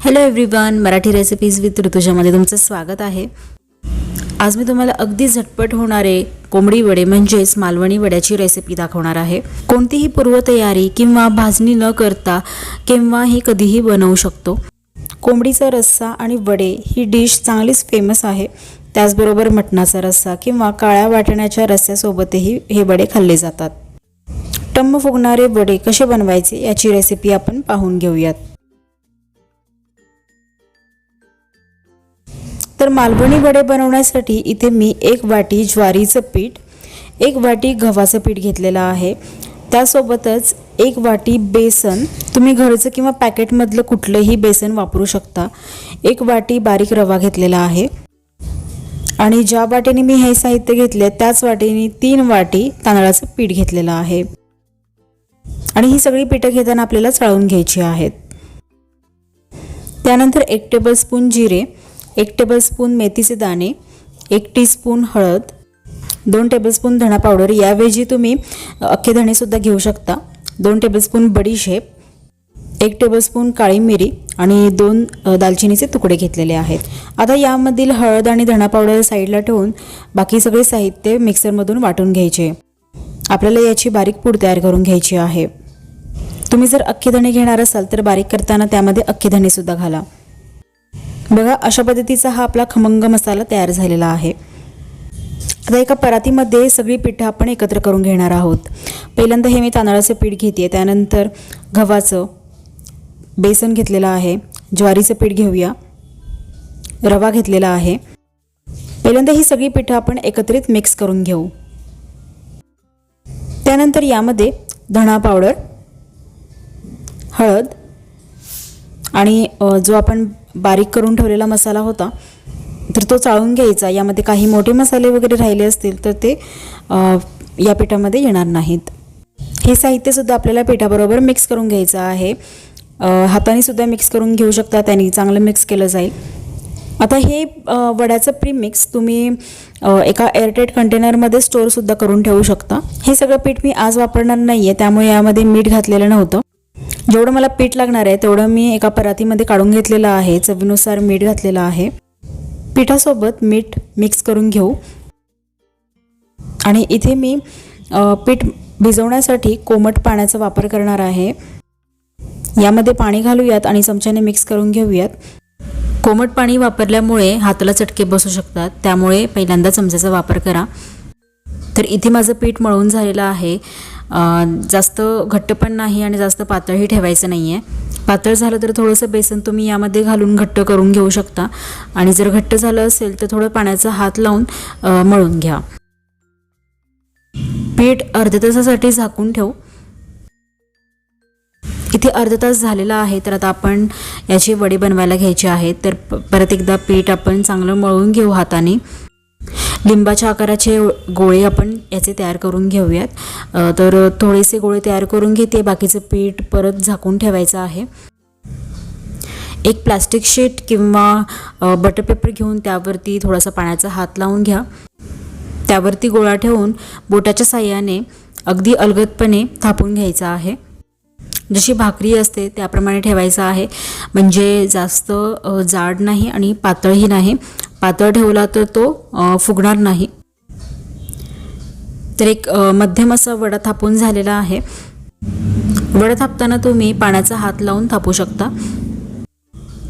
Hello everyone Marathi recipes with ऋतुजामध्ये तुमचं स्वागत आहे. आज मी तुम्हाला अगदी झटपट होणारे कोंबडी वडे म्हणजेच मालवणी वड्याची रेसिपी दाखवणार आहे. कोणतीही पूर्वतयारी किंवा भाजणी न करता केव्हाही कधीही बनवू शकतो. कोंबडीचा रस्सा आणि वडे ही डिश चांगलीच फेमस आहे. त्याचबरोबर मटणाचा रस्सा किंवा काळ्या वाटण्याच्या रस्स्यासोबतही हे वडे खाल्ले जातात. टम्म फुगणारे वडे कसे बनवायचे याची रेसिपी आपण पाहून घेऊयात. तर मालवणी वडे बनवण्यासाठी इथे मी एक वाटी ज्वारीचं पीठ एक वाटी गव्हाचं पीठ घेतलेलं आहे. त्यासोबतच एक वाटी बेसन. तुम्ही घरचं किंवा पॅकेटमधलं कुठलंही बेसन वापरू शकता. एक वाटी बारीक रवा घेतलेला आहे. आणि ज्या वाटीने मी हे साहित्य घेतले त्याच वाटीने तीन वाटी तांदळाचं पीठ घेतलेलं आहे. आणि ही सगळी पिठं घेताना आपल्याला चाळून घ्यायची आहेत. त्यानंतर एक टेबलस्पून जिरे एक टेबलस्पून मेथीचे दाणे एक टीस्पून हळद दोन टेबलस्पून धणा पावडर याऐवजी तुम्ही अख्खे धणेसुद्धा घेऊ शकता. दोन टेबलस्पून बडीशेप एक टेबलस्पून काळी मिरी आणि दोन दालचिनीचे तुकडे घेतलेले आहेत. आता यामधील हळद आणि धणा पावडर साईडला ठेवून बाकी सगळे साहित्य मिक्सरमधून वाटून घ्यायचे. आपल्याला याची बारीक पूड तयार करून घ्यायची आहे. तुम्ही जर अख्खे धणे घेणार असाल तर बारीक करताना त्यामध्ये अख्खे धणेसुद्धा घाला. बघा अशा पद्धतीचा हा आपला खमंग मसाला तयार झालेला आहे. आता एका परातीमध्ये सगळी पिठं आपण एकत्र करून घेणार आहोत. पहिल्यांदा हे मी तांदळाचं पीठ घेते त्यानंतर गव्हाचं बेसन घेतलेलं आहे ज्वारीचं पीठ घेऊया रवा घेतलेला आहे. पहिल्यांदा ही सगळी पिठं आपण एकत्रित मिक्स करून घेऊ. त्यानंतर यामध्ये धणा पावडर हळद आणि जो आपण बारीक करून ठेवलेला मसाला होता तर तो चाळून घ्यायचा. यामध्ये काही मोठे मसाले वगैरे राहिले असतील तर ते या पिठामध्ये येणार नाहीत. हे साहित्यसुद्धा आपल्याला पिठाबरोबर मिक्स करून घ्यायचं आहे. हातानेसुद्धा हाताने सुद्धा मिक्स करून घेऊ शकता त्यांनी. चांगलं मिक्स केलं जाईल. आता हे वड्याचं प्रीमिक्स तुम्ही एका एअरटाईट कंटेनरमध्ये स्टोअरसुद्धा करून ठेवू शकता. हे सगळं पीठ मी आज वापरणार नाही आहे त्यामुळे यामध्ये मीठ घातलेलं नव्हतं. जेवढं मला पीठ लागणार आहे तेवढं मी एका परातीमध्ये काढून घेतलेलं आहे. चवीनुसार मीठ घातलेलं आहे. पिठासोबत मीठ मिक्स करून घेऊ. आणि इथे मी पीठ भिजवण्यासाठी कोमट पाण्याचा वापर करणार आहे. यामध्ये पाणी घालूयात आणि चमच्याने मिक्स करून घेऊयात. कोमट पाणी वापरल्यामुळे हाताला चटके बसू शकतात. त्यामुळे पहिल्यांदा चमच्याचा वापर करा. तर इथे माझं पीठ मळून झालेलं आहे. जास्त घट्ट पण नाही आणि जास्त पातळही ठेवायचं नाही आहे पातळ झालं तर थोडंसं बेसन तुम्ही यामध्ये घालून घट्ट करून घेऊ शकता. आणि जर घट्ट झालं असेल तर थोडं पाण्याचा हात लावून मळून घ्या. पीठ अर्ध्या तासासाठी झाकून ठेवू. इथे अर्धा तास झालेला आहे तर आता आपण याचे वडे बनवायला घ्यायचे आहेत तर परत एकदा पीठ आपण चांगलं मळून घेऊ हाताने. लिंबाच्या आकाराचे गोळे आपण याचे तयार करून घेऊयात. तर थोडेसे गोळे तयार करून घेते. बाकीचं पीठ परत झाकून ठेवायचं आहे. एक प्लास्टिक शीट किंवा बटर पेपर घेऊन त्यावरती थोडासा पाण्याचा हात लावून घ्या. त्यावरती गोळा ठेवून बोटाच्या साह्याने अगदी अलगदपणे थापून घ्यायचा आहे. जशी भाकरी असते त्याप्रमाणे ठेवायचं आहे. म्हणजे जास्त जाड नाही आणि पातळही नाही. पातळ ठेवला तर तो फुगणार नाही. तर एक मध्यम असा वडा थापून झालेला आहे. वडा थापताना तुम्ही पाण्याचा हात लावून थापू शकता.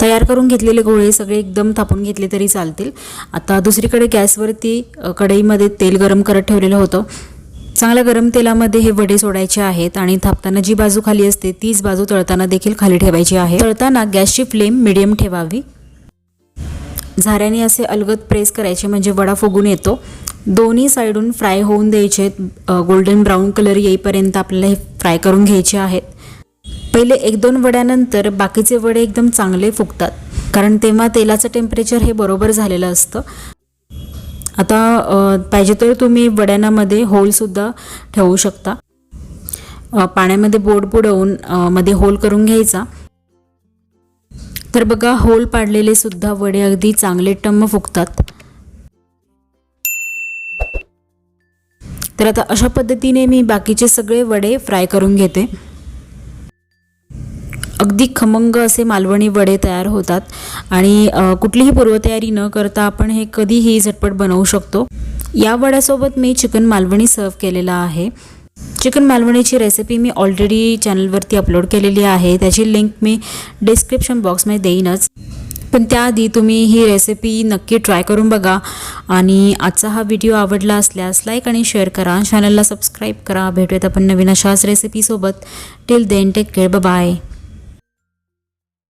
तयार करून घेतलेले गोळे सगळे एकदम थापून घेतले तरी चालतील. आता दुसरीकडे गॅसवरती कढईमध्ये तेल गरम करत ठेवलेलं होतं. चांगल्या गरम तेलामध्ये हे वडे सोडायचे आहेत आणि थापताना जी बाजू खाली असते तीच बाजू तळताना देखील खाली ठेवायची आहे. तळताना गॅसची फ्लेम मिडियम ठेवावी. झाऱ्याने असे अलगद प्रेस करायचे म्हणजे वडा फुगून येतो. दोन्ही साईडून फ्राय होऊन द्यायचे. गोल्डन ब्राऊन कलर येईपर्यंत आपल्याला हे फ्राय करून घ्यायचे आहेत. पहिले एक दोन वड्यानंतर बाकीचे वडे एकदम चांगले फुगतात. कारण तेव्हा तेलाचं टेम्परेचर हे बरोबर झालेलं असतं. आता पाहिजे तर तुम्ही वड्यानामध्ये होलसुद्धा ठेवू शकता. पाण्यामध्ये बोट बुडवून मध्ये होल करून घ्यायचा. तर बघा होल पाडलेले सुद्धा वडे अगदी चांगले टम्म फुगतात. तर आता अशा पद्धतीने मी बाकीचे सगळे वडे फ्राय करून घेते. अगदी खमंग असे मालवणी वडे तयार होतात आणि कुठलीही पूर्वतयारी न करता आपण हे कधीही झटपट बनवू शकतो. या वड्यासोबत मी चिकन मालवणी सर्व केलेला आहे. चिकन मालवणीची रेसिपी मी ऑलरेडी चॅनलवरती अपलोड केलेली आहे. त्याची लिंक मी डिस्क्रिप्शन बॉक्समध्ये देईनच. पण त्याआधी तुम्ही ही रेसिपी नक्की ट्राय करून बघा. आणि आजचा हा व्हिडिओ आवडला असल्यास लाईक आणि शेअर करा. चॅनलला सबस्क्राईब करा. भेटूयात आपण नवीन अशाच रेसिपीसोबत till then take care bye